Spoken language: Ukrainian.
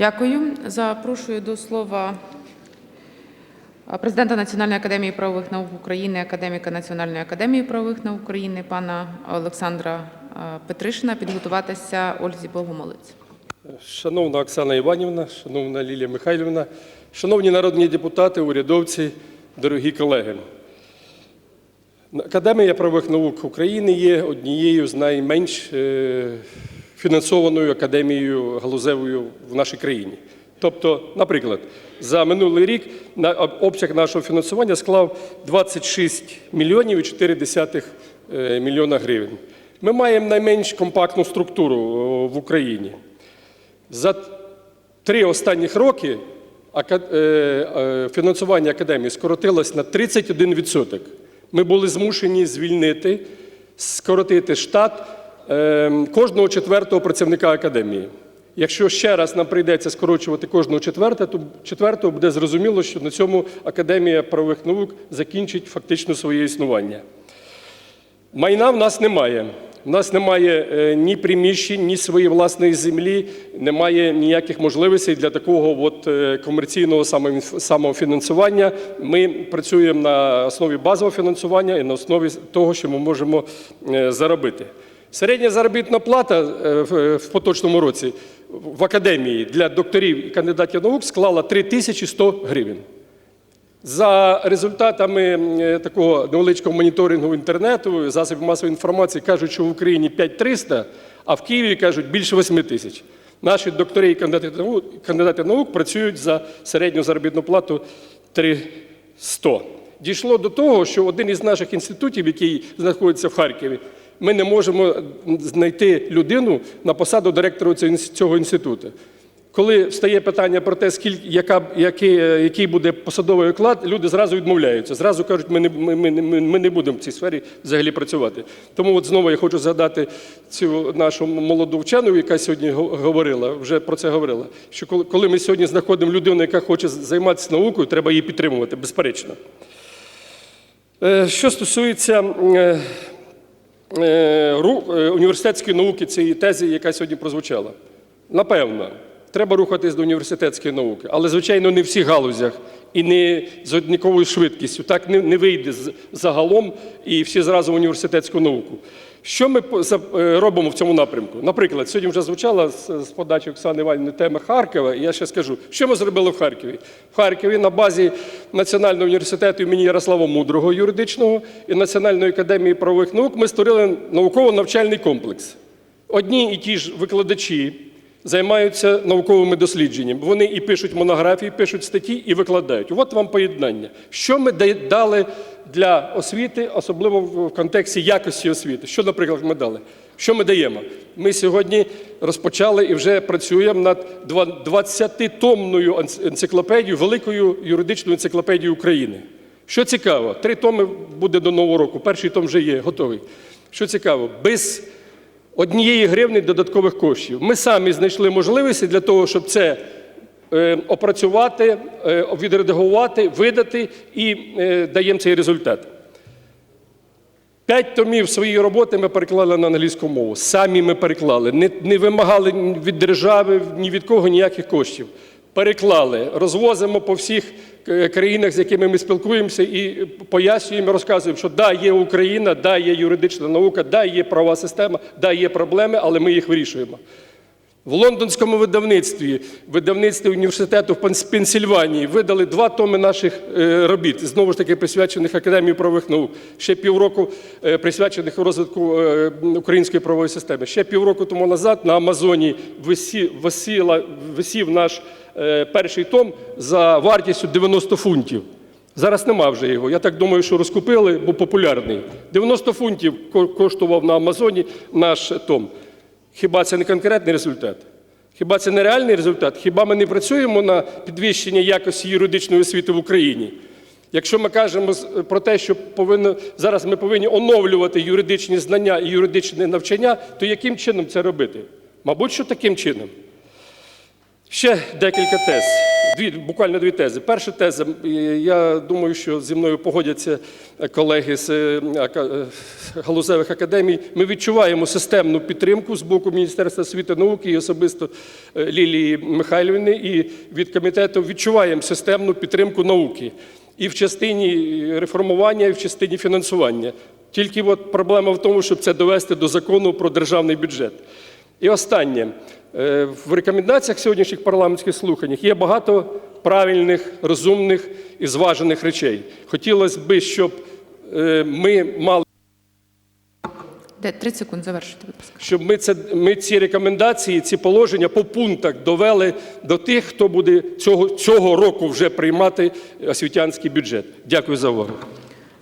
Дякую. Запрошую до слова президента Національної академії правових наук України, академіка Національної академії правових наук України пана Олександра Петришина підготуватися Ользі Богомолець. Шановна Оксана Іванівна, шановна Лілія Михайлівна, шановні народні депутати, урядовці, дорогі колеги. Академія правових наук України є однією з найменш е, фінансованою академією галузевою в нашій країні. Тобто, наприклад, за минулий рік на обсяг нашого фінансування склав 26 мільйонів і 4 десятих е, мільйона гривень. Ми маємо найменш компактну структуру в Україні. За три останніх роки е, е, фінансування академії скоротилось на 31%. Ми були змушені звільнити, скоротити штат кожного четвертого працівника академії. Якщо ще раз нам прийдеться скорочувати кожного четвертого, то четвертого буде зрозуміло, що на цьому Академія правових наук закінчить фактично своє існування. Майна в нас немає. У нас немає е, ні приміщень, ні своєї власної землі, немає ніяких можливостей для такого от е, комерційного самофінансування. Ми працюємо на основі базового фінансування і на основі того, що ми можемо е, заробити. Середня заробітна плата е, в- в поточному році в академії для докторів і кандидатів наук склала 3100 гривень. За результатами е, такого невеличкого моніторингу інтернету, засобів масової інформації кажуть, що в Україні 5300, а в Києві кажуть більше 8 тисяч. Наші доктори і кандидати наук працюють за середню заробітну плату 300. Дійшло до того, що один із наших інститутів, який знаходиться в Харкові, ми не можемо знайти людину на посаду директора цього інституту. Коли встає питання про те, скільки, яка, який, який буде посадовий оклад, люди зразу відмовляються. Зразу кажуть, ми не, ми, ми, ми, не будемо в цій сфері взагалі працювати. Тому от знову я хочу згадати цю нашу молоду вчену, яка сьогодні говорила, вже про це говорила. Що коли, коли ми сьогодні знаходимо людину, яка хоче займатися наукою, треба її підтримувати, безперечно. Е, Що стосується е, університетської науки, цієї тези, яка сьогодні прозвучала. Напевно, треба рухатись до університетської науки, але, звичайно, не в всіх галузях і не з однаковою швидкістю. Так не вийде загалом і всі зразу в університетську науку. Що ми е, робимо в цьому напрямку? Наприклад, сьогодні вже звучала з подачі Оксани Іванівни тема Харкова, і я ще скажу, що ми зробили в Харкові. В Харкові на базі Національного університету імені Ярослава Мудрого юридичного і Національної академії правових наук ми створили науково-навчальний комплекс. Одні і ті ж викладачі займаються науковими дослідженнями. Вони і пишуть монографії, пишуть статті і викладають. От вам поєднання. Що ми дали для освіти, особливо в контексті якості освіти? Що, наприклад, ми дали? Що ми даємо? Ми сьогодні розпочали і вже працюємо над 20-томною енциклопедією, великою юридичною енциклопедією України. Що цікаво, три томи буде до нового року. Перший том вже є, готовий. Що цікаво, без однієї гривні додаткових коштів. Ми самі знайшли можливості для того, щоб це е, опрацювати, е, відредагувати, видати і е, даємо цей результат. П'ять томів своєї роботи ми переклали на англійську мову. Самі ми переклали, не, не вимагали від держави, ні від кого ніяких коштів. Переклали, розвозимо по всіх країнах, з якими ми спілкуємося, і пояснюємо, розказуємо, що да, є Україна, да, є юридична наука, да, є права система, да, є проблеми, але ми їх вирішуємо. В лондонському видавництві, видавництві університету в Пенсільванії видали два томи наших е, робіт, знову ж таки присвячених Академії правових наук, ще півроку е, присвячених розвитку е, української правової системи. Ще півроку тому назад на Амазоні висіла, висів наш перший том за вартістю 90 фунтів. Зараз нема вже його. Я так думаю, що розкупили, бо популярний. 90 фунтів коштував на Амазоні наш том. Хіба це не конкретний результат? Хіба це не реальний результат? Хіба ми не працюємо на підвищення якості юридичної освіти в Україні? Якщо ми кажемо про те, що повинно, зараз ми повинні оновлювати юридичні знання і юридичне навчання, то яким чином це робити? Мабуть, що таким чином. Ще декілька тез. Дві, буквально дві тези. Перша теза, я думаю, що зі мною погодяться колеги з е, е, галузевих академій. Ми відчуваємо системну підтримку з боку Міністерства освіти і науки і особисто е, Лілії Михайлівни. І від комітету відчуваємо системну підтримку науки і в частині реформування, і в частині фінансування. Тільки от проблема в тому, щоб це довести до закону про державний бюджет. І останнє. Е, В рекомендаціях сьогоднішніх парламентських слухань є багато правильних, розумних і зважених речей. Хотілося б, щоб е, ми мали. Де 30 секунд завершити, будь ласка. Щоб ми, це, ми ці рекомендації, ці положення по пунктах довели до тих, хто буде цього, цього року вже приймати освітянський бюджет. Дякую за увагу.